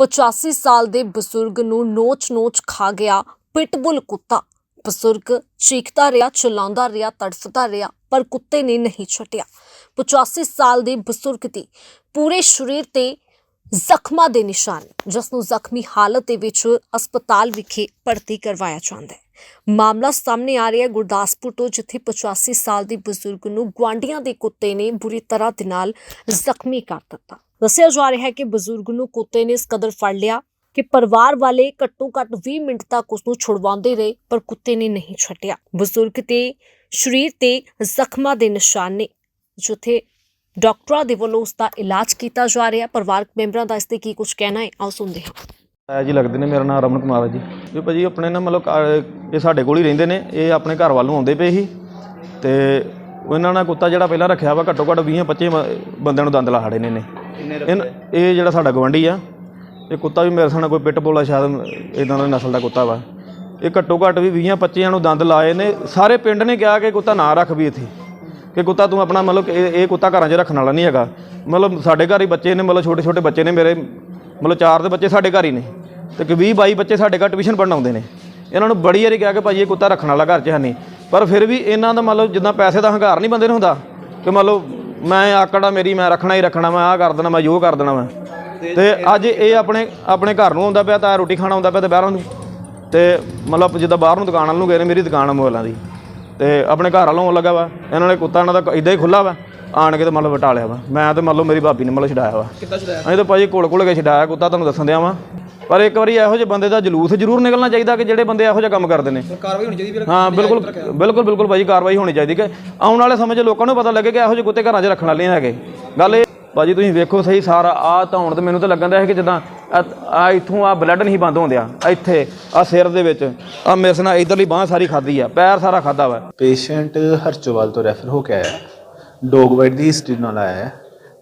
85 ਸਾਲ ਦੇ ਬਜ਼ੁਰਗ ਨੂੰ ਨੋਚ-ਨੋਚ ਖਾ ਗਿਆ ਪਿਟਬੁਲ ਕੁੱਤਾ। ਬਜ਼ੁਰਗ ਚੀਕਦਾ ਰਿਹਾ, ਚਲਾਉਂਦਾ ਰਿਹਾ, ਤੜਫਦਾ ਰਿਹਾ, ਪਰ ਕੁੱਤੇ ਨੇ ਨਹੀਂ ਛੱਡਿਆ। 85 ਸਾਲ ਦੇ ਬਜ਼ੁਰਗ ਦੀ ਪੂਰੇ ਸਰੀਰ ਤੇ ਜ਼ਖਮਾਂ ਦੇ ਨਿਸ਼ਾਨ ਜਿਸ ਨੂੰ ਜ਼ਖਮੀ ਹਾਲਤ ਦੇ ਵਿੱਚ ਹਸਪਤਾਲ ਵਿਖੇ ਭਰਤੀ ਕਰਵਾਇਆ ਜਾਂਦਾ ਹੈ। ਮਾਮਲਾ ਸਾਹਮਣੇ ਆ ਰਿਹਾ ਹੈ ਗੁਰਦਾਸਪੁਰ ਤੋਂ, ਜਿੱਥੇ 85 ਸਾਲ ਦੀ ਬਜ਼ੁਰਗ ਨੂੰ ਗੁਆਂਢੀਆਂ ਦੇ ਕੁੱਤੇ ਨੇ ਬੁਰੀ ਤਰ੍ਹਾਂ ਦੇ ਨਾਲ ਜ਼ਖਮੀ ਕਰ ਦਿੱਤਾ। ਦੱਸਿਆ ਜਾ ਰਿਹਾ ਹੈ ਕਿ ਬਜ਼ੁਰਗ ਨੂੰ ਕੁੱਤੇ ਨੇ ਇਸ ਕਦਰ ਫੜ ਲਿਆ ਕਿ ਪਰਿਵਾਰ ਵਾਲੇ ਘੱਟੋ ਘੱਟ 20 ਮਿੰਟ ਤੱਕ ਉਸ ਨੂੰ ਛੁਡਵਾਉਂਦੇ ਰਹੇ, ਪਰ ਕੁੱਤੇ ਨੇ ਨਹੀਂ ਛੱਡਿਆ। ਬਜ਼ੁਰਗ ਤੇ ਸਰੀਰ ਤੇ ਜ਼ਖਮਾਂ ਦੇ ਨਿਸ਼ਾਨ ਨੇ, ਜਿੱਥੇ ਡਾਕਟਰਾਂ ਦੇ ਵੱਲੋਂ ਉਸ ਦਾ ਇਲਾਜ ਕੀਤਾ ਜਾ ਰਿਹਾ ਪਰਿਵਾਰਕ ਮੈਂਬਰਾਂ ਦਾ ਇਸ ਤੇ ਕੀ ਕੁਝ ਕਹਿਣਾ ਹੈ ਆਓ ਸੁਣਦੇ ਹਾਂ। ਆਇਆ ਜੀ ਲੱਗਦੇ ਨੇ ਮੇਰਾ ਨਾਮ ਰਮਨ ਕੁਮਾਰ ਹੈ ਜੀ। ਇਹ ਭਾਜੀ ਆਪਣੇ ਨਾ ਮਤਲਬ ਘਰ- ਇਹ ਸਾਡੇ ਕੋਲ ਹੀ ਰਹਿੰਦੇ ਨੇ। ਇਹ ਆਪਣੇ ਘਰ ਵੱਲ ਨੂੰ ਆਉਂਦੇ ਪਏ ਸੀ। ਤੇ ਉਹ ਇਹਨਾਂ ਨਾਲ ਕੁੱਤਾ ਜਿਹੜਾ ਪਹਿਲਾਂ ਰੱਖਿਆ ਵਾ ਘੱਟੋ ਘੱਟ 20 25 ਬੰਦਿਆਂ ਨੂੰ ਦੰਦ ਲਾ ਖੜੇ ਨੇ ਨੇ ਇਹਨ- ਇਹ ਜਿਹੜਾ ਸਾਡਾ ਗਵੰਡੀ ਆ ਇਹ ਕੁੱਤਾ ਵੀ ਮੇਰੇ ਸਾਹਮਣੇ ਕੋਈ ਪਿੱਟ ਬੋਲਾ ਸ਼ਾਇਦ ਇਦਾਂ ਦਾ ਨਸਲ ਦਾ ਕੁੱਤਾ ਵਾ। ਇਹ ਘੱਟੋ ਘੱਟ ਵੀ 20 25 ਨੂੰ ਦੰਦ ਲਾਏ ਨੇ। ਸਾਰੇ ਪਿੰਡ ਨੇ ਕਿਹਾ ਕਿ ਕੁੱਤਾ ਨਾ ਰੱਖ ਵੀ ਇੱਥੇ। ਕਿ ਕੁੱਤਾ ਤੂੰ ਆਪਣਾ ਮਤਲਬ ਇਹ ਕੁੱਤਾ ਘਰਾਂ 'ਚ ਰੱਖਣ ਵਾਲਾ ਨਹੀਂ ਹੈਗਾ। ਮਤਲਬ ਸਾਡੇ ਘਰ ਹੀ ਬੱਚੇ ਨੇ ਮਤਲਬ ਛੋਟੇ ਛੋਟੇ ਬੱਚੇ ਨੇ ਮੇਰੇ। ਮਤਲਬ ਚਾਰ ਦੇ ਬੱਚੇ ਸਾਡੇ ਘਰ ਹੀ ਨੇ। ਤੇ ਕਿ 20 22 ਬੱਚੇ ਸਾਡੇ ਘਰ ਟਿਊਸ਼ਨ ਪੜ੍ਹਨ ਆਉਂਦੇ ਨੇ। ਇਹਨਾਂ ਨੂੰ ਬੜੀ ਵਾਰੀ ਕਿਹਾ ਕਿ ਭਾਜੀ ਇਹ ਕੁੱਤਾ ਰੱਖਣ ਵਾਲਾ ਘਰ 'ਚ ਹੈ ਨਹੀਂ। ਪਰ ਫਿਰ ਵੀ ਇਹਨਾਂ ਦਾ ਮਤਲਬ ਜਿੱਦਾਂ ਪੈਸੇ ਦਾ ਹੰਕਾਰ ਨਹੀਂ ਬੰਦੇ ਨੂੰ ਹੁੰਦਾ ਕਿ ਮਤਲਬ ਮੈਂ ਆਕੜਾ ਮੇਰੀ ਮੈਂ ਰੱਖਣਾ ਹੀ ਰੱਖਣਾ ਮੈਂ ਆਹ ਕਰ ਦੇਣਾ ਮੈਂ ਜੋ ਕਰ ਦੇਣਾ ਮੈਂ ਤੇ ਅੱਜ ਇਹ ਆਪਣੇ ਆਪਣੇ ਘਰ ਨੂੰ ਆਉਂਦਾ ਪਿਆ ਤਾਂ ਰੋਟੀ ਖਾਣਾ ਆਉਂਦਾ ਪਿਆ ਤੇ ਬਾਹਰੋਂ ਨੂੰ। ਤੇ ਮਤਲਬ ਜਿੱਦਾਂ ਬਾਹਰ ਨੂੰ ਦੁਕਾਨ ਵੱਲ ਨੂੰ ਗਏ ਨੇ ਮੇਰੀ ਦੁਕਾਨ ਆ ਮੋਬਾਈਲਾਂ ਦੀ। ਤੇ ਆਪਣੇ ਘਰ ਵੱਲੋਂ ਲੱਗਾ ਵਾ ਇਹਨਾਂ ਨੇ ਕੁੱਤਾ ਇਹਨਾਂ ਦਾ ਇਦਾਂ ਹੀ ਖੁੱਲਾ ਵਾ ਆਣ ਕੇ ਤੇ ਮਤਲਬ ਵਟਾ ਲਿਆ ਵਾ। ਮੈਂ ਤੇ ਮਤਲਬ ਮੇਰੀ ਭਾਬੀ ਨੇ ਮਤਲਬ ਛਡਾਇਆ ਵਾ। ਕਿੱਦਾਂ ਛਡਾਇਆ? ਅਸੀਂ ਤਾਂ ਭਾਜੀ ਕੋਲ ਕੋਲ ਕੇ ਛਡਾਇਆ ਕੁੱਤਾ ਤੁਹਾਨੂੰ ਦੱਸਣ ਦਿਆਂ ਵਾ। ਪਰ ਇੱਕ ਵਾਰੀ ਇਹੋ ਜਿਹੇ ਬੰਦੇ ਦਾ ਜਲੂਸ ਜ਼ਰੂਰ ਨਿਕਲਣਾ ਚਾਹੀਦਾ ਕਿ ਜਿਹੜੇ ਬੰਦੇ ਇਹੋ ਜਿਹਾ ਕੰਮ ਕਰਦੇ ਨੇ। ਕਾਰਵਾਈ ਹੋਣੀ ਚਾਹੀਦੀ ਹਾਂ ਬਿਲਕੁਲ ਬਿਲਕੁਲ ਬਿਲਕੁਲ ਭਾਜੀ ਕਾਰਵਾਈ ਹੋਣੀ ਚਾਹੀਦੀ ਕਿ ਆਉਣ ਵਾਲੇ ਸਮੇਂ 'ਚ ਲੋਕਾਂ ਨੂੰ ਪਤਾ ਲੱਗੇ ਕਿ ਇਹੋ ਜਿਹੇ ਕੁੱਤੇ ਘਰਾਂ 'ਚ ਰੱਖਣ ਵਾਲੇ ਨਹੀਂ ਹੈਗੇ। ਗੱਲ ਇਹ ਭਾਜੀ ਤੁਸੀਂ ਵੇਖੋ ਸਹੀ ਸਾਰਾ ਆ ਧੌਣ ਤੇ ਮੈਨੂੰ ਤਾਂ ਲੱਗਣ ਦਾ ਹੈ ਕਿ ਜਿੱਦਾਂ ਆ ਇਥੋਂ ਆ ਬਲੱਡ ਨਹੀਂ ਬੰਦ ਹੁੰਦਿਆ ਇੱਥੇ, ਆ ਸਿਰ ਦੇ ਵਿੱਚ। ਆ ਮੇਰੇ ਨਾਲ ਇਧਰਲੀ ਬਾਹ ਸਾਰੀ ਖਾਦੀ ਆ, ਪੈਰ ਸਾਰਾ ਖਾਦਾ ਵਾ। ਪੇਸ਼ੈਂਟ ਹਰਚੋਵਾਲ ਤੋਂ ਰੈਫਰ ਹੋ ਕੇ ਆਇਆ। ਡੌਗ ਬਾਈਟ ਦੀ ਹਿਸਟਰੀ ਨਾਲ ਆਇਆ ਹੈ।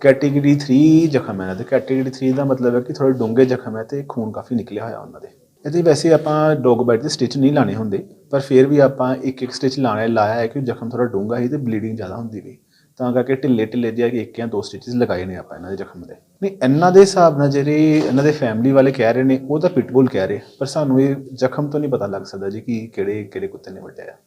ਕੈਟੇਗਰੀ 3 ਜ਼ਖਮ ਹੈ। ਇਹਨਾਂ ਦੇ ਕੈਟੇਗਰੀ 3 ਦਾ ਮਤਲਬ ਹੈ ਕਿ ਥੋੜੇ ਡੂੰਘੇ ਜ਼ਖਮ ਹੈ ਤੇ ਖੂਨ ਕਾਫੀ ਨਿਕਲਿਆ ਹੋਇਆ ਉਹਨਾਂ ਦੇ। ਇਹਦੇ ਵੈਸੇ ਆਪਾਂ ਡੌਗ ਬਾਈਟ ਦੇ ਸਟਿਚ ਨਹੀਂ ਲਾਣੇ ਹੁੰਦੇ, ਪਰ ਫਿਰ ਵੀ ਆਪਾਂ ਇੱਕ ਇੱਕ ਸਟਿਚ ਲਾਣੇ ਲਾਇਆ ਹੈ ਕਿ ਜ਼ਖਮ ਥੋੜਾ ਡੂੰਘਾ ਸੀ ਤੇ ਬਲੀਡਿੰਗ ਜ਼ਿਆਦਾ ਹੁੰਦੀ ਵੀ। ਤਾਂ ਕਰਕੇ ਢਿੱਲੇ ਢਿੱਲੇ ਜਿਹਾ ਕਿ ਇੱਕ ਜਾਂ ਦੋ ਸਟਿਚਸ ਲਗਾਏ ਨੇ ਆਪਾਂ ਇਹਨਾਂ ਦੇ ਜ਼ਖਮ ਦੇ। ਨਹੀਂ, ਇਹਨਾਂ ਦੇ ਹਿਸਾਬ ਨਾਲ ਜਿਹੜੇ ਇਹਨਾਂ ਦੇ ਫੈਮਿਲੀ ਵਾਲੇ ਕਹਿ ਰਹੇ ਨੇ, ਉਹ ਤਾਂ ਪਿਟਬੁਲ ਕਹਿ ਰਹੇ ਪਰ ਸਾਨੂੰ ਇਹ ਜ਼ਖਮ ਤੋਂ ਨਹੀਂ ਪਤਾ ਲੱਗ ਸਕਦਾ ਜੀ ਕਿ ਕਿਹੜੇ ਕਿਹੜੇ ਕੁੱਤੇ ਨੇ ਵੱਢਿਆ ਹੈ